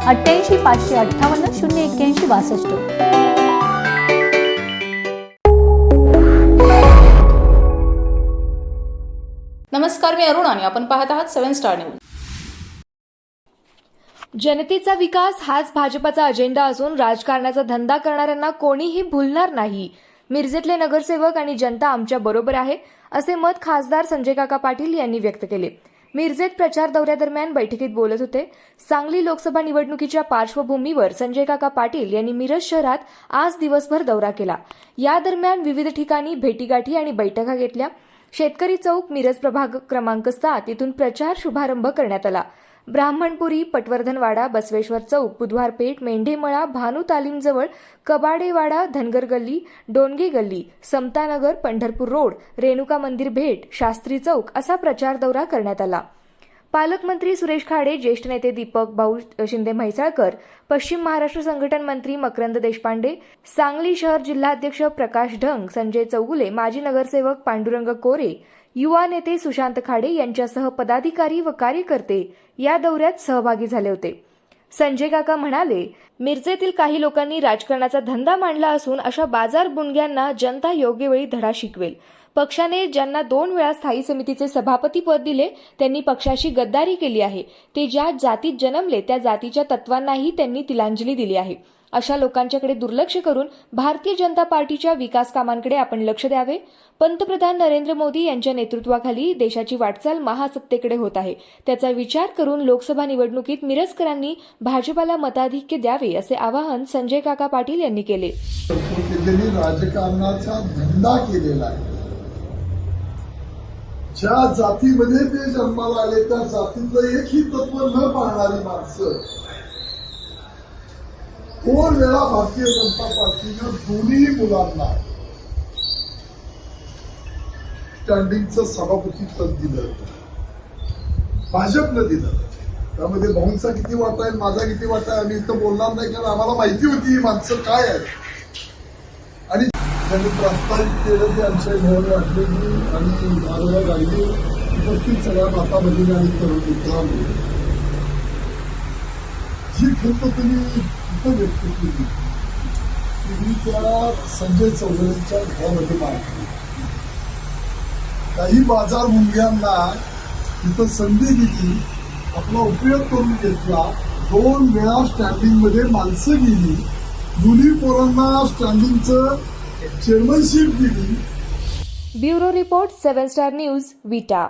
अठ्ठ्याऐंशी पाचशे अठ्ठावन्न शून्य एक्क्याऐंशी बासष्ट. नमस्कार मी अरुण आणि आपण पाहत आहात सेव्हन स्टार न्यूज. जनतेचा विकास हाच भाजपाचा अजेंडा असून राजकारणाचा धंदा करणाऱ्यांना कोणीही भुलणार नाही. मिरजेतले नगरसेवक आणि जनता आमच्या बरोबर आहे असे मत खासदार संजय काका पाटील यांनी व्यक्त केले. मिरजेत प्रचार दौऱ्यादरम्यान बैठकीत बोलत होते. सांगली लोकसभा निवडणुकीच्या पार्श्वभूमीवर संजय काका पाटील यांनी मिरज शहरात आज दिवसभर दौरा केला. या दरम्यान विविध ठिकाणी भेटीगाठी आणि बैठका घेतल्या. शेतकरी चौक मिरज प्रभाग क्रमांक सात इथून प्रचार शुभारंभ करण्यात आला. ब्राह्मणपुरी पटवर्धनवाडा बसवेश्वर चौक बुधवार पेठ मेंढेमळा भानू तालीमजवळ कबाडेवाडा धनगर गल्ली डोनगे गल्ली समतानगर पंढरपूर रोड रेणुका मंदिर भेट शास्त्री चौक असा प्रचार दौरा करण्यात आला. पालकमंत्री सुरेश खाडे ज्येष्ठ नेते दीपक भाऊ शिंदे म्हैसाळकर पश्चिम महाराष्ट्र संघटन मंत्री मकरंद देशपांडे सांगली शहर जिल्हाध्यक्ष प्रकाश ढंग संजय चौगुले माजी नगरसेवक पांडुरंग कोरे युवा नेते सुशांत खाडे यांच्यासह पदाधिकारी व कार्यकर्ते या दौऱ्यात सहभागी झाले होते. संजय काका म्हणाले मिरजेतील काही लोकांनी राजकारणाचा धंदा मांडला असून अशा बाजार बुणग्यांना जनता योग्य वेळी धडा शिकवेल. पक्षाने ज्यांना दोन वेळा स्थायी समितीचे सभापती पद दिले त्यांनी पक्षाशी गद्दारी केली आहे. ते ज्या जातीत जन्मले त्या जातीच्या तत्वांनाही त्यांनी तिलांजली दिली आहे. अशा लोकांच्याकडे दुर्लक्ष करून भारतीय जनता पार्टीच्या विकास कामांकडे आपण लक्ष द्यावे. पंतप्रधान नरेंद्र मोदी यांच्या नेतृत्वाखाली देशाची वाटचाल महासत्तेकडे होत आहे. त्याचा विचार करून लोकसभा निवडणुकीत मिरजकरांनी भाजपाला मताधिक्य द्यावे असे आवाहन संजय काका पाटील यांनी केले. राजकारणाचा धंदा केलेला आहे. ज्या जातीमध्ये ते जन्माला आले त्या जातीतलं एकही तत्व न पाहणारी माणसं दोन वेळा भारतीय जनता पार्टीनं दोन्ही मुलांना स्टँडिंगचं सभापती पद दिलं. भाजपनं दिलं. त्यामध्ये भाऊंचा किती वाटा आहे माझा किती वाटा आहे आम्ही इथं बोलणार नाही कारण आम्हाला माहिती होती ही माणसं काय आहेत. आणि त्यांनी प्रस्तावित केलं ते आमच्या घराला वाटले आणि माझ्या गाडी उपस्थित सगळ्या माता भगिनी आणि तरुण मित्रांनी जी खंत तुम्ही इथं व्यक्त केली ती मी त्या संजय चौधरींच्या घरामध्ये मांडली काही बाजार मुंग्यांना तिथं संधी दिली. आपला उपयोग करून घेतला. दोन वेळा स्टँडिंगमध्ये माणसं गेली. जुनी पोरांना स्टँडिंगचं चेअरमनशिप दिली. Bureau report seven star news Vita.